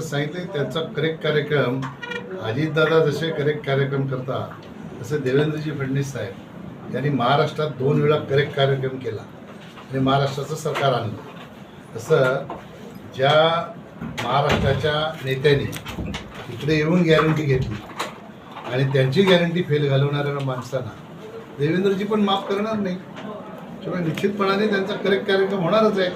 त्यांचा करेक्ट कार्यक्रम अजितदादा जसे करेक्ट कार्यक्रम करतात तसे देवेंद्रजी फडणवीस साहेब यांनी महाराष्ट्रात दोन वेळा करेक्ट कार्यक्रम केला आणि महाराष्ट्राचं सरकार आणलं. तसं ज्या महाराष्ट्राच्या नेत्यांनी इकडे येऊन गॅरंटी घेतली आणि त्यांची गॅरंटी फेल घालवणाऱ्या माणसांना देवेंद्रजी पण माफ करणार नाही. त्यामुळे निश्चितपणाने त्यांचा करेक्ट कार्यक्रम होणारच आहे.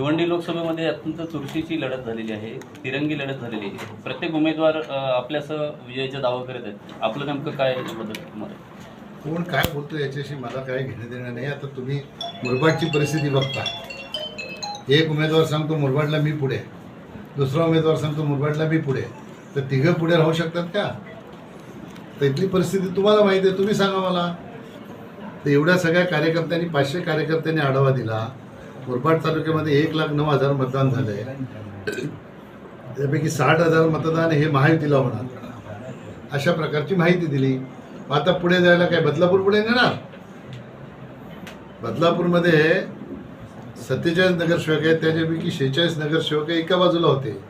भिवंडी लोकसभेमध्ये अत्यंत चुरशीची लढत झालेली आहे तिरंगी लढत झालेली आहे. प्रत्येक उमेदवार आपल्यासह विजयाचा दावा करत आहेत. आपलं नेमकं काय याच्याबद्दल तुम्हाला? कोण काय बोलतो याच्याशी मला काय घेणं देणं नाही. आता तुम्ही मुरबाडची परिस्थिती बघता. एक उमेदवार सांगतो मुरबाडला मी पुढे. दुसरा उमेदवार सांगतो मुरबाडला मी पुढे. तर तिघं पुढे राहू शकतात का? तर इथली परिस्थिती तुम्हाला माहिती आहे. तुम्ही सांगा मला. तर एवढ्या सगळ्या कार्यकर्त्यांनी पाचशे कार्यकर्त्यांनी आढावा दिला. मुरबाड तालुक्यामध्ये एक लाख नऊ हजार मतदान झालं आहे त्यापैकी साठ हजार मतदान हे महायुतीला होणार. अशा प्रकारची माहिती दिली. मग आता पुढे जायला काय? बदलापूर पुढे नेणार? बदलापूरमध्ये सत्तेचाळीस नगरसेवक आहेत. त्याच्यापैकी शेहेचाळीस नगरसेवक एका बाजूला होते.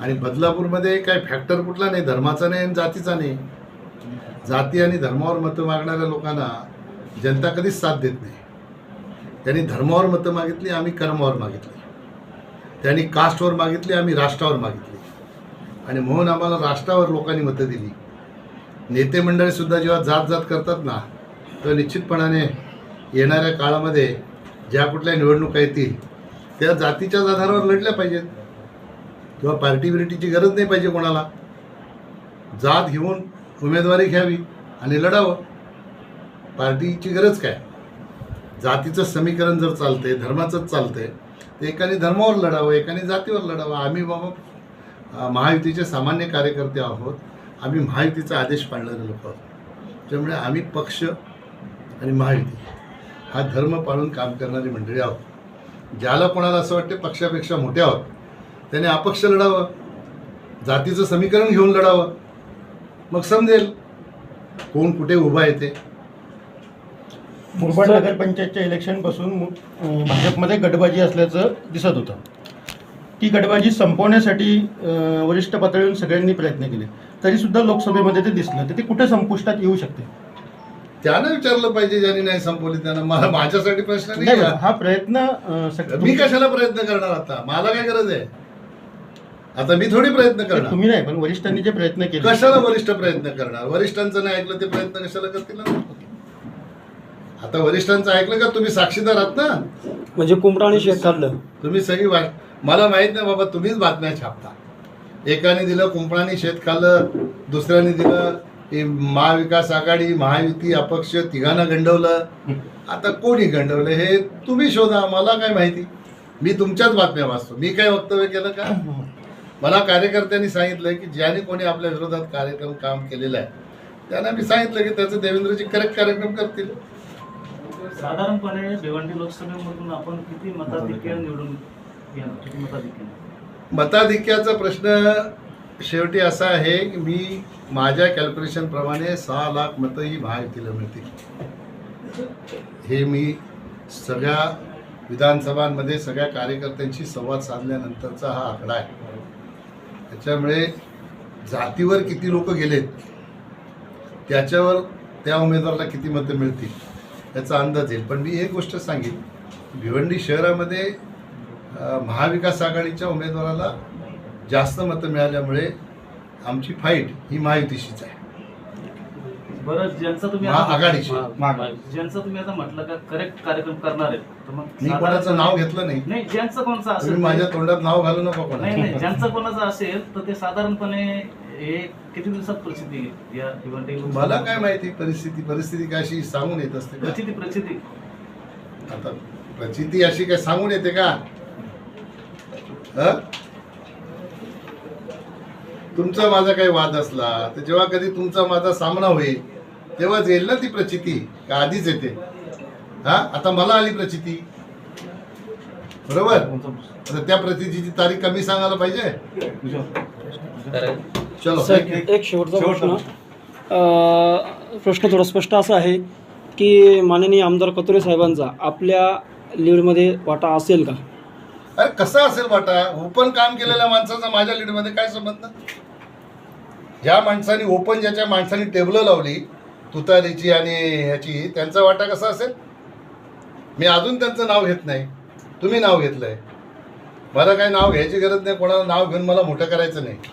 आणि बदलापूरमध्ये काय फॅक्टर कुठला नाही? धर्माचा नाही आणि जातीचा नाही. जाती आणि धर्मावर मतं मागणाऱ्या लोकांना जनता कधीच साथ देत नाही. त्यांनी धर्मावर मतं मागितली आम्ही कर्मावर मागितली. त्यांनी कास्टवर मागितली आम्ही राष्ट्रावर मागितली. आणि म्हणून आम्हाला राष्ट्रावर लोकांनी मतं दिली. नेते मंडळीसुद्धा जेव्हा जात जात करतात ना तर निश्चितपणाने येणाऱ्या काळामध्ये ज्या कुठल्या निवडणुका येतील त्या जातीच्याच आधारावर लढल्या पाहिजेत. किंवा पार्टीबिलिटीची गरज नाही पाहिजे कोणाला. जात घेऊन उमेदवारी घ्यावी आणि लढावं. पार्टीची गरज काय? जातीचं समीकरण जर चालतंय धर्माचंच चालतंय तर एकाने धर्मावर लढावं एकाने जातीवर लढावं. आम्ही बाबा महायुतीचे सामान्य कार्यकर्ते आहोत. आम्ही महायुतीचा आदेश पाळणारे लोक आहोत. त्यामुळे आम्ही पक्ष आणि महायुती हा धर्म पाळून काम करणारी मंडळी आहोत. ज्याला कोणाला असं वाटते पक्षापेक्षा मोठे आहोत त्याने अपक्ष लढावं जातीचं समीकरण घेऊन लढावं. मग समजेल कोण कुठे उभा येते मुरबाड नगरपंचायतच्या इलेक्शनपासून भाजपमध्ये गटबाजी असल्याचं दिसत होतं. ती गटबाजी संपवण्यासाठी वरिष्ठ पातळीवरून सगळ्यांनी प्रयत्न केले. तरी सुद्धा लोकसभेमध्ये ते दिसलं. तर ते कुठे संपुष्टात येऊ शकते? त्यानं विचारलं पाहिजे ज्यांनी नाही संपवली त्यानं. मला माझ्यासाठी प्रश्न नाही. हा प्रयत्न मी कशाला प्रयत्न करणार आता? मला काय गरज आहे? आता मी थोडी प्रयत्न करणार. तुम्ही नाही पण वरिष्ठांनी जे प्रयत्न केले. कशाला वरिष्ठ प्रयत्न करणार? वरिष्ठांचं नाही ऐकलं ते प्रयत्न कशाला करतील? ना? आता वरिष्ठांचं ऐकलं का? तुम्ही साक्षीदार आहात ना? म्हणजे कुंपणाने शेत काढलं तुम्ही सगळी वा मला माहीत नाही बाबा तुम्हीच बातम्या छापता. एकाने दिलं कुंपणाने शेत खाल्लं दुसऱ्याने दिलं हे महाविकास आघाडी महायुती अपक्ष तिघांना गंडवलं. आता कोणी गंडवलं हे तुम्ही शोधा मला काय माहिती? मी तुमच्याच बातम्या वाचतो. मी काय वक्तव्य केलं का? मला कार्यकर्त्यांनी सांगितलं की ज्याने कोणी आपल्या विरोधात कार्यक्रम काम केलेलं आहे त्यांना मी सांगितलं की त्याचं देवेंद्रजी करेक्ट कार्यक्रम करतील. साधारणपणे भिवंडी लोकसभेमधून आपण किती मताधिक्य निवडून किती मताधिक्य मताधिक्याचा प्रश्न शेवटी असा आहे की मी माझ्या कॅल्क्युलेशनप्रमाणे सहा लाख मतं ही महायुतीला मिळतील. हे मी सगळ्या विधानसभांमध्ये सगळ्या कार्यकर्त्यांशी संवाद साधल्यानंतरचा हा आकडा आहे. त्याच्यामुळे जातीवर किती लोक गेलेत त्याच्यावर त्या उमेदवाराला किती मतं मिळतील? याचा अंदाज येईल. पण मी एक गोष्ट सांगेन. भिवंडी शहरामध्ये महाविकास आघाडीच्या उमेदवाराला जास्त मतं मिळाल्यामुळे आमची फाईट ही महायुतीशीच आहे. बरं ज्यांचं तुम्ही महाआघाडीची. ज्यांचं तुम्ही आता म्हटलं का करेक्ट कार्यक्रम करणार आहेत तर मग मी कोणाचं नाव घेतलं नाही. नाही ज्यांचं कोणाचं असेल माझ्या तोंडात नाव घालू नका कोणा नाही ज्यांचं कोणाचं असेल तर ते साधारणपणे हे किती दिवसात परिस्थिती येईल या? मला काय माहिती परिस्थिती परिस्थिती काय अशी सांगून येत असते का? प्रचिती प्रचिती. आता प्रचिती अशी काय सांगून येते का? हं? तुमचा माझा काही वाद असला तर जेव्हा कधी तुमचा माझा सामना होईल तेव्हाच येईल ना ती प्रचिती का आधीच येते? हा? आता मला आली प्रचिती. बरोबर? आता त्या प्रचितीची तारीख कमी सांगायला पाहिजे? चलो. एक शेवटचा प्रश्न. अं, प्रश्न थोडा स्पष्ट असा आहे की माननीय आमदार कतोरे साहेबांचा आपल्या लीडमध्ये वाटा असेल का? अरे कसा असेल वाटा? ओपन काम केलेल्या माणसाचा माझ्या लीडमध्ये काय संबंध? ज्या माणसाने ओपन ज्याच्या माणसाने टेबलं लावली तुतारीची आणि ह्याची त्यांचा वाटा कसा असेल? मी अजून त्यांचं नाव घेत नाही. तुम्ही नाव घेतलंय. मला काही नाव घ्यायची गरज नाही कोणाला नाव घेऊन मला मोठं करायचं नाही.